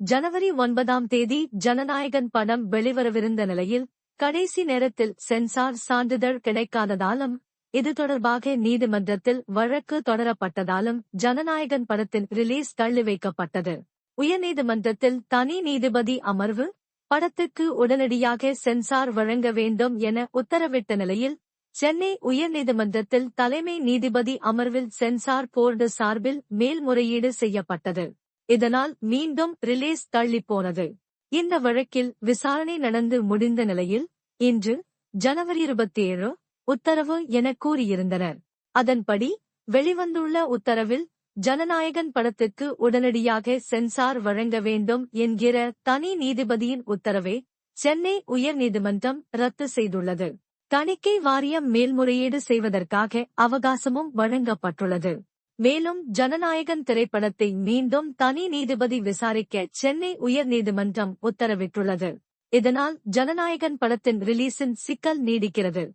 ஜனவரி ஒன்பதாம் தேதி ஜனநாயகன் படம் வெளிவரவிருந்த நிலையில் கடைசி நேரத்தில் சென்சார் சான்றிதழ் கிடைக்காததாலும் இது தொடர்பாக நீதிமன்றத்தில் வழக்கு தொடரப்பட்டதாலும் ஜனநாயகன் படத்தின் ரிலீஸ் தள்ளி வைக்கப்பட்டது. உயர்நீதிமன்றத்தில் தனி நீதிபதி அமர்வு படத்துக்கு உடனடியாக சென்சார் வழங்க வேண்டும் என உத்தரவிட்ட நிலையில் சென்னை உயர்நீதிமன்றத்தில் தலைமை நீதிபதி அமர்வில் சென்சார் போர்டு சார்பில் மேல்முறையீடு செய்யப்பட்டது. இதனால் மீண்டும் ரிலீஸ் தள்ளிப்போனது. இந்த வழக்கில் விசாரணை நடந்து முடிந்த நிலையில் இன்று ஜனவரி இருபத்தி ஏழு உத்தரவு என கூறியிருந்தனர். அதன்படி வெளிவந்துள்ள உத்தரவில் ஜனநாயகன் படத்துக்கு உடனடியாக சென்சார் வழங்க வேண்டும் என்கிற தனி நீதிபதியின் உத்தரவை சென்னை உயர்நீதிமன்றம் ரத்து செய்துள்ளது. தணிக்கை வாரியம் மேல்முறையீடு செய்வதற்காக அவகாசமும் வழங்கப்பட்டுள்ளது. மேலும் ஜனநாயகன் திரைப்படத்தை மீண்டும் தனி நீதிபதி விசாரிக்க சென்னை உயர்நீதிமன்றம் உத்தரவிட்டுள்ளது. இதனால் ஜனநாயகன் படத்தின் ரிலீஸின் சிக்கல் நீடிக்கிறது.